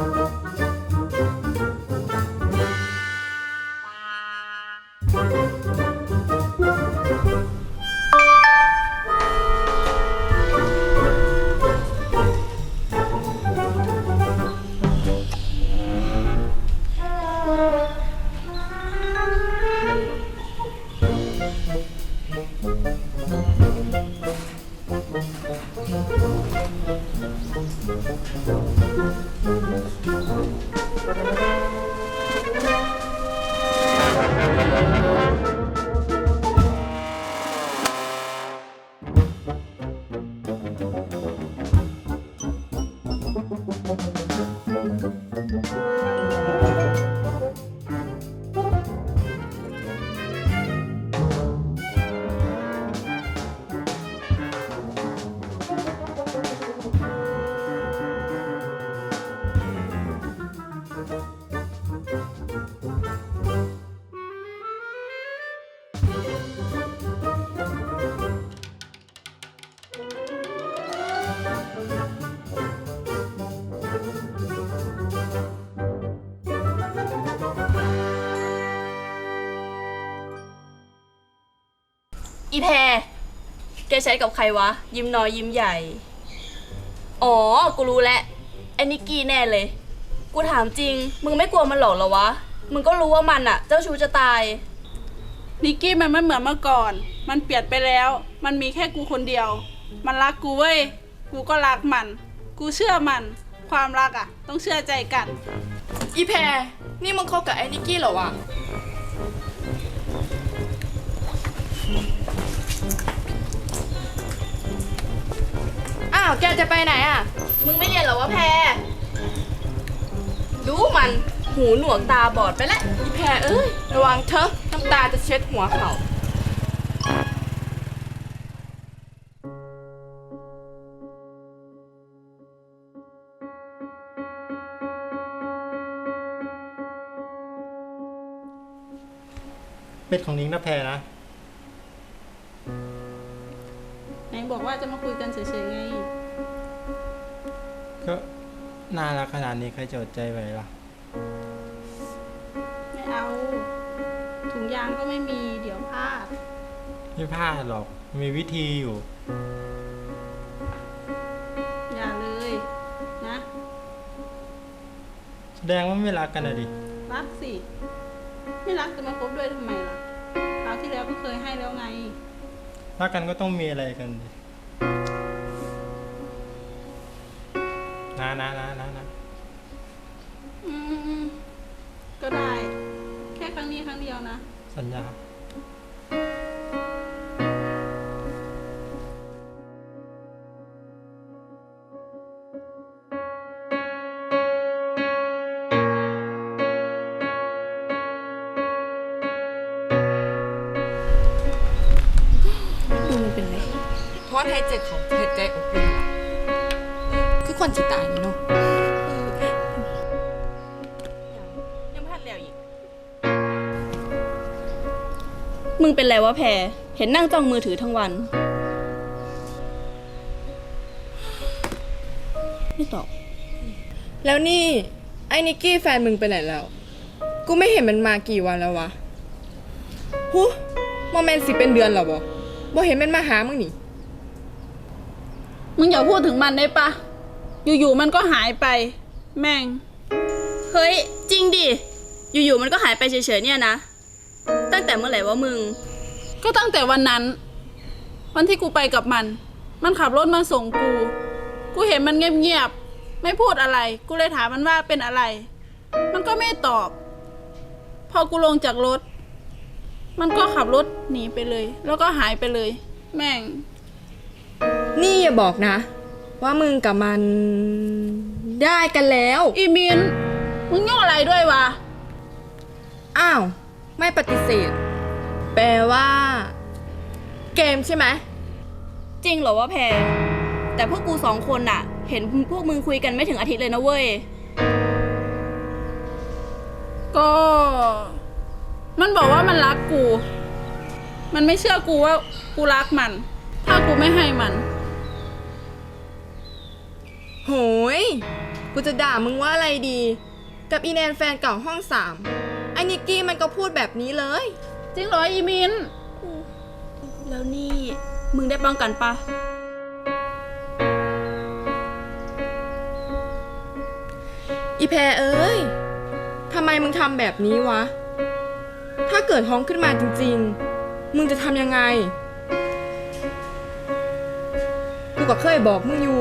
อี แพรแกใช้กับใครวะ ยิ้มน้อยยิ้มใหญ่ อ๋อ กูรู้แล้วไอ้นิกกี้แน่เลย กูถามจริง มึงไม่กลัวมันหรอกเหรอวะ มึงก็รู้ว่ามันอะเจ้าชู้จะตาย นิกกี้มันไม่เหมือนเมื่อก่อน มันเปลี่ยนไปแล้ว มันมีแค่กูคนเดียว มันรักกูเว้ย กูก็รักมัน กูเชื่อมัน ความรักอะต้องเชื่อใจกัน อีแพรนี่มึงคบกับไอ้นิกกี้เหรอวะ อ้าว แกจะไปไหนอะ มึงไม่เรียนเหรอวะแพร ดูมัน หูหนวกตาบอดไปแล้วอีแพรเอ้ย ระวังเถอะน้ำตาจะเช็ดหัวเขาเป็ดของนิ้งนะแพรนะ ไหนบอกว่าจะมาคุยกันเฉยๆไง ก็น่ารักขนาดนี้ใครจะอดใจไหวล่ะ ไม่เอา ถุงยางก็ไม่มีเดี๋ยวพลาด ไม่พลาดหรอก มีวิธีอยู่ อย่าเลยนะ แสดงว่าไม่รักกันอะดิ รักสิ ไม่รักจะมาคบด้วยทำไมล่ะคราวที่แล้วก็เคยให้แล้วไง รักกันก็ต้องมีอะไรกันดิ นะนะนะนะนะอืมก็ได้ แค่ครั้งนี้ครั้งเดียวนะ สัญญาดูมันเป็นไร เพราะว่าไทยเจ็ดของเหตุใจอบอุ่นว่ะคือ คนจิตตายนี่เนาะยังไม่ทันแล้วอีก มึงเป็นไรวะแพรเห็นนั่งจ้องมือถือทั้งวัน ไม่ตอบ แล้วนี่ ไอ้นิกกี้แฟนมึงไปไหนแล้ว กูไม่เห็นมันมากี่วันแล้ววะหูโมเมนต์สิเป็นเดือนแล้วบ่บ่เห็นมันมาหามึงนี่ มึงอย่าพูดถึงมันได้ปะ อยู่ๆมันก็หายไป แม่ง เฮ้ย จริงดิ อยู่ๆมันก็หายไปเฉยๆเนี่ยนะ ตั้งแต่เมื่อไหร่วะมึง ก็ตั้งแต่วันนั้น วันที่กูไปกับมัน มันขับรถมาส่งกู กูเห็นมันเงียบๆ ไม่พูดอะไร กูเลยถามมันว่าเป็นอะไร มันก็ไม่ตอบ พอกูลงจากรถ มันก็ขับรถหนีไปเลย แล้วก็หายไปเลย แม่ง นี่อย่าบอกนะ ว่ามึงกับมันได้กันแล้ว อีมิน มึงยุ่งอะไรด้วยวะ อ้าว ไม่ปฏิเสธ แปลว่า เกมใช่ไหม จริงเหรอวะแพรแต่พวกกูสองคนน่ะ เห็นพวกมึงคุยกันไม่ถึงอาทิตย์เลยนะเว้ย ก็ มันบอกว่ามันรักกู มันไม่เชื่อกูว่ากูรักมัน ถ้ากูไม่ให้มัน โหย กูจะด่ามึงว่าอะไรดี กับอีแนนแฟนเก่าห้องสามไอ้นิกกี้มันก็พูดแบบนี้เลย จริงเหรออีมิน แล้วนี่มึงได้ป้องกันปะอีแพรเอ้ย ทำไมมึงทำแบบนี้วะ ถ้าเกิดท้องขึ้นมาจริงๆ มึงจะทำยังไง กูก็เคยบอกมึงอยู่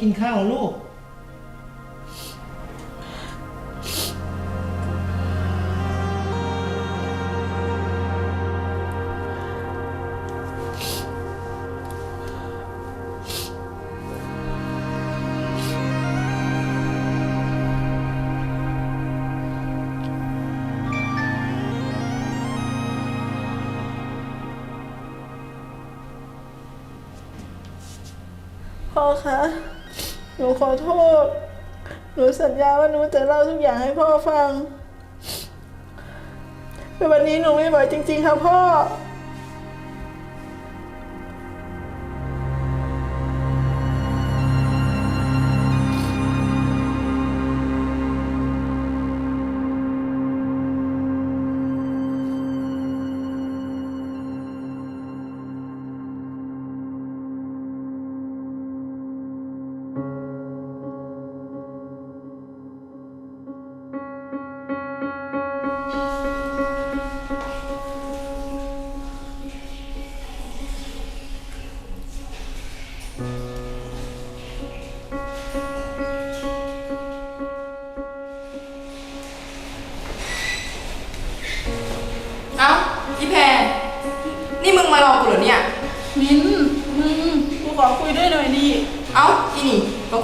กินข้าวลูก พ่อคะ หนูขอโทษ หนูสัญญาว่าหนูจะเล่าทุกอย่างให้พ่อฟังแต่วันนี้หนูไม่ไหวจริง ๆค่ะพ่อ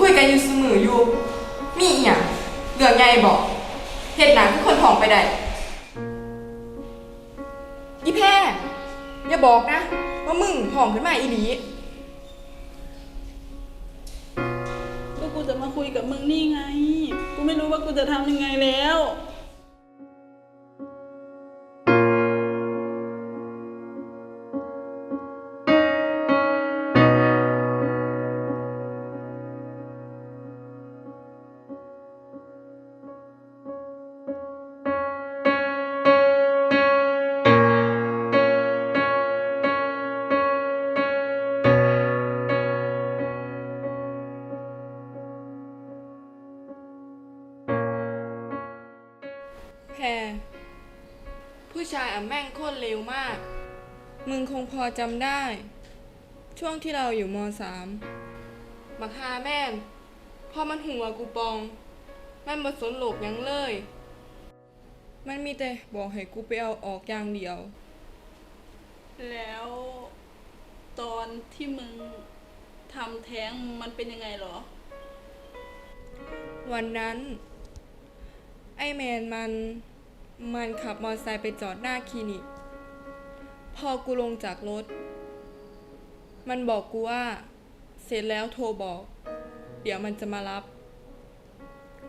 คุยกันอยู่เสมออยู่ มีอีหยังเรื่องใหญ่บอกเหตุหนังทุกคนท้องไปได้อีแพรอย่าบอกนะ ว่ามึงท้องขึ้นมาอีหลีก็กูจะมาคุยกับมึงนี่ไง กูไม่รู้ว่ากูจะทำยังไงแล้วายอะแม่งโคตรเร็วมาก มึงคงพอจำได้ ช่วงที่เราอยู่มสามบักฮาแม่นพอมันหัวกูปอง มันบ่สนโลกหยังเลย มันมีแต่บอกให้กูไปเอาออกอย่างเดียว แล้วตอนที่มึงทำแท้งมันเป็นยังไงเหรอ วันนั้น ไอแมนมัน มันขับมอเตอร์ไซค์ไปจอดหน้าคลินิก พอกูลงจากรถ มันบอกกูว่า เสร็จแล้วโทรบอก เดี๋ยวมันจะมารับ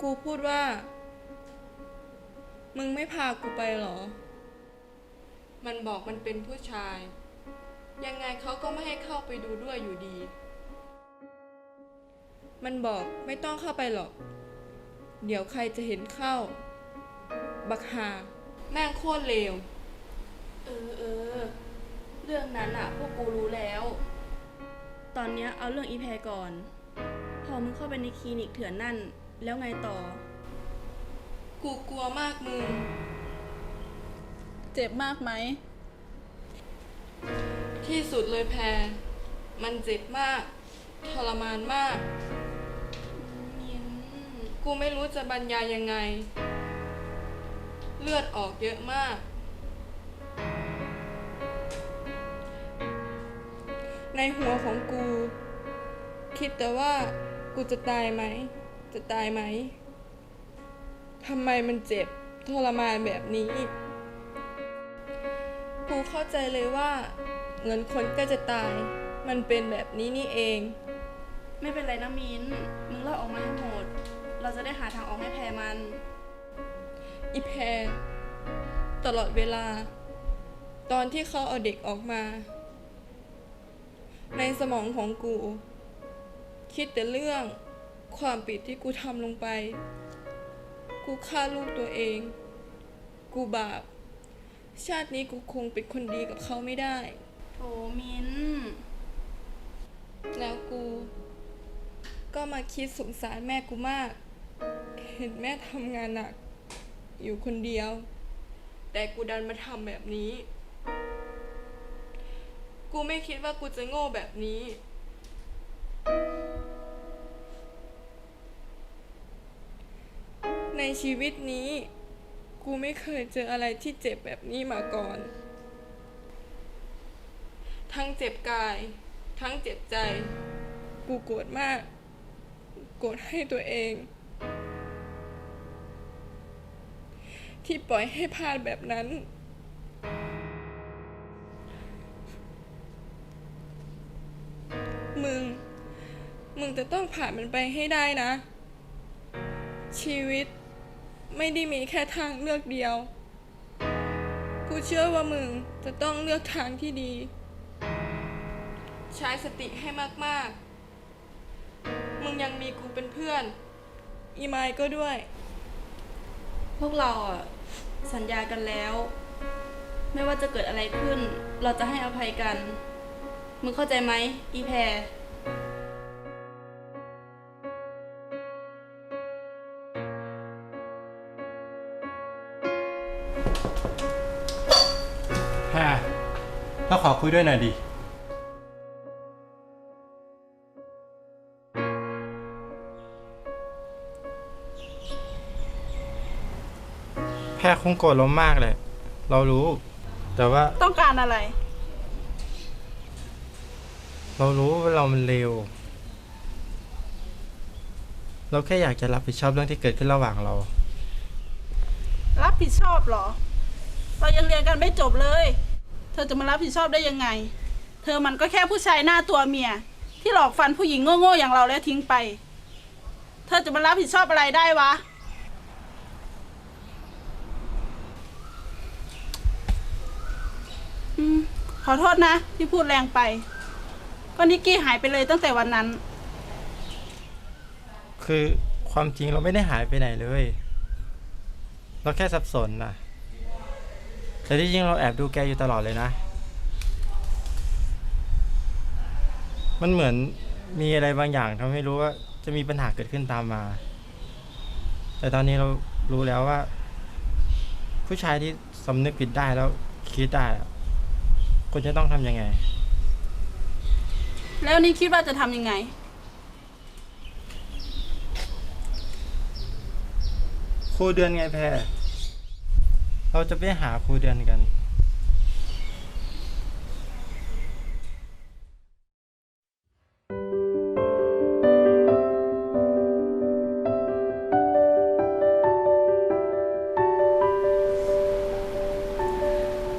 กูพูดว่า มึงไม่พากูไปหรอ มันบอกมันเป็นผู้ชาย ยังไงเขาก็ไม่ให้เข้าไปดูด้วยอยู่ดี มันบอกไม่ต้องเข้าไปหรอก เดี๋ยวใครจะเห็นเข้า บักฮาแม่งโคตรเลว เออเออ เรื่องนั้นอะพวกกูรู้แล้ว ตอนเนี้ยเอาเรื่องอีแพรก่อน พอมึงเข้าไปในคลินิกเถื่อนนั่น แล้วไงต่อ กูกลัวมากมึง เจ็บมากไหม ที่สุดเลยแพร มันเจ็บมาก ทรมานมากมิ้นกูไม่รู้จะบรรยายยังไง เลือดออกเยอะมาก ในหัวของกู คิดแต่ว่ากูจะตายไหม จะตายไหมทำไมมันเจ็บทรมานแบบนี้ กูเข้าใจเลยว่า เงินคนก็จะตาย มันเป็นแบบนี้นี่เอง ไม่เป็นไรนะมิ้น มึงเล่าออกมาให้หมด เราจะได้หาทางออกให้แพรมัน อีแพรตลอดเวลา ตอนที่เขาเอาเด็กออกมา ในสมองของกู คิดแต่เรื่องความผิดที่กูทำลงไป กูฆ่าลูกตัวเอง กูบาป ชาตินี้กูคงเป็นคนดีกับเขาไม่ได้โถมิ้นแล้วกู ก็มาคิดสงสารแม่กูมาก เห็นแม่ทำงานหนัก อยู่คนเดียว แต่กูดันมาทำแบบนี้ กูไม่คิดว่ากูจะโง่แบบนี้ ในชีวิตนี้ กูไม่เคยเจออะไรที่เจ็บแบบนี้มาก่อน ทั้งเจ็บกาย ทั้งเจ็บใจ กูโกรธมาก โกรธให้ตัวเอง ที่ปล่อยให้พลาดแบบนั้น มึง มึงจะต้องผ่านมันไปให้ได้นะ ชีวิตไม่ได้มีแค่ทางเลือกเดียว กูเชื่อว่ามึงจะต้องเลือกทางที่ดี ใช้สติให้มาก ๆ มึงยังมีกูเป็นเพื่อน อีไมค์ก็ด้วย พวกเราอะ สัญญากันแล้ว ไม่ว่าจะเกิดอะไรขึ้น เราจะให้อภัยกัน มึงเข้าใจไหมอีแพรแพรเราขอคุยด้วยหน่อยดิ แพรคงโกรธเรามากเลยเรารู้ แต่ว่าต้องการอะไร เรารู้ว่าเรามันเลวเราแค่อยากจะรับผิดชอบเรื่องที่เกิดขึ้นระหว่างเรา รับผิดชอบเหรอ เรายังเรียนกันไม่จบเลย เธอจะมารับผิดชอบได้ยังไง เธอมันก็แค่ผู้ชายหน้าตัวเมีย ที่หลอกฟันผู้หญิงโง่ๆอย่างเราแล้วทิ้งไป เธอจะมารับผิดชอบอะไรได้วะ อืม ขอโทษนะ ที่พูดแรงไป ก็นิกกี้หายไปเลยตั้งแต่วันนั้น คือความจริงเราไม่ได้หายไปไหนเลย เราแค่สับสนนะแต่ที่จริงเราแอบดูแกอยู่ตลอดเลยนะ มันเหมือนมีอะไรบางอย่างทำให้รู้ว่าจะมีปัญหาเกิดขึ้นตามมา แต่ตอนนี้เรารู้แล้วว่า ผู้ชายที่สำนึกผิดได้แล้วคิดได้ ควรจะต้องทำยังไง แล้วนี่คิดว่าจะทำยังไง ครูเดือนไงแพรเราจะไปหาครูเดือนกัน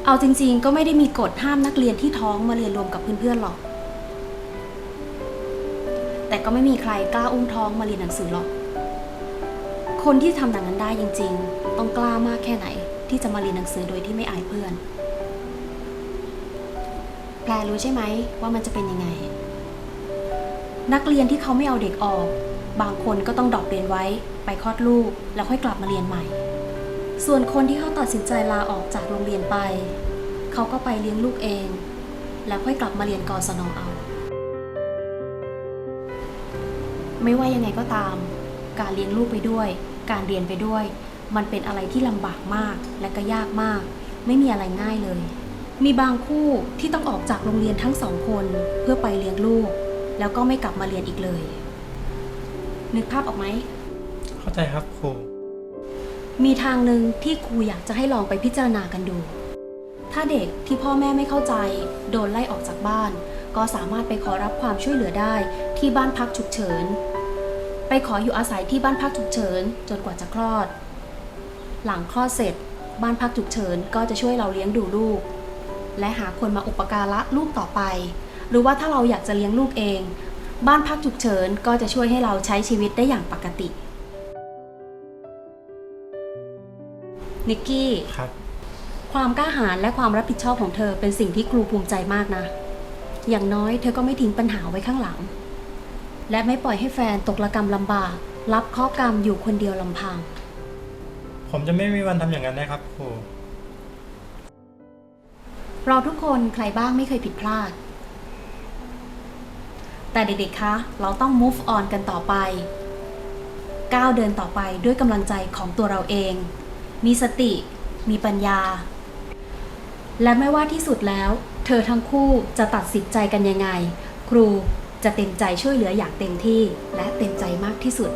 เอาจริงๆ ก็ไม่ได้มีกฎห้ามนักเรียนที่ท้องมาเรียนรวมกับเพื่อนๆหรอก แต่ก็ไม่มีใครกล้าอุ้มท้องมาเรียนหนังสือหรอก คนที่ทำอย่างนั้นได้จริง ๆ ต้องกล้ามากแค่ไหน ที่จะมาเรียนหนังสือโดยที่ไม่อายเพื่อนแพรรู้ใช่ไหมว่ามันจะเป็นยังไง นักเรียนที่เขาไม่เอาเด็กออก บางคนก็ต้องดรอปเรียนไว้ ไปคลอดลูกแล้วค่อยกลับมาเรียนใหม่ ส่วนคนที่เขาตัดสินใจลาออกจากโรงเรียนไป เขาก็ไปเลี้ยงลูกเอง แล้วค่อยกลับมาเรียนกศนเอา ไม่ว่ายังไงก็ตาม การเลี้ยงลูกไปด้วย การเรียนไปด้วย มันเป็นอะไรที่ลำบากมากและก็ยากมาก ไม่มีอะไรง่ายเลย มีบางคู่ที่ต้องออกจากโรงเรียนทั้งสองคนเพื่อไปเลี้ยงลูก แล้วก็ไม่กลับมาเรียนอีกเลย นึกภาพออกไหมเข้าใจครับครู มีทางหนึ่งที่ครูอยากจะให้ลองไปพิจารณากันดู ถ้าเด็กที่พ่อแม่ไม่เข้าใจ โดนไล่ออกจากบ้าน ก็สามารถไปขอรับความช่วยเหลือได้ที่บ้านพักฉุกเฉิน ไปขออยู่อาศัยที่บ้านพักฉุกเฉิน จนกว่าจะคลอด หลังคลอดเสร็จ บ้านพักฉุกเฉินก็จะช่วยเราเลี้ยงดูลูก และหาคนมาอุปการะลูกต่อไป หรือว่าถ้าเราอยากจะเลี้ยงลูกเอง บ้านพักฉุกเฉินก็จะช่วยให้เราใช้ชีวิตได้อย่างปกติ นิกกี้ ครับ ความกล้าหาญและความรับผิดชอบของเธอเป็นสิ่งที่ครูภูมิใจมากนะ อย่างน้อยเธอก็ไม่ทิ้งปัญหาไว้ข้างหลัง และไม่ปล่อยให้แฟนตกระกรรมลำบาก รับข้อกรรมอยู่คนเดียวลำพัง ผมจะไม่มีวันทำอย่างนั้นนะครับครู เราทุกคนใครบ้างไม่เคยผิดพลาด แต่เด็กๆ คะ เราต้อง move on กันต่อไป ก้าวเดินต่อไปด้วยกำลังใจของตัวเราเอง มีสติ มีปัญญา และไม่ว่าที่สุดแล้ว เธอทั้งคู่จะตัดสินใจกันยังไง ครูจะเต็มใจช่วยเหลืออย่างเต็มที่และเต็มใจมากที่สุด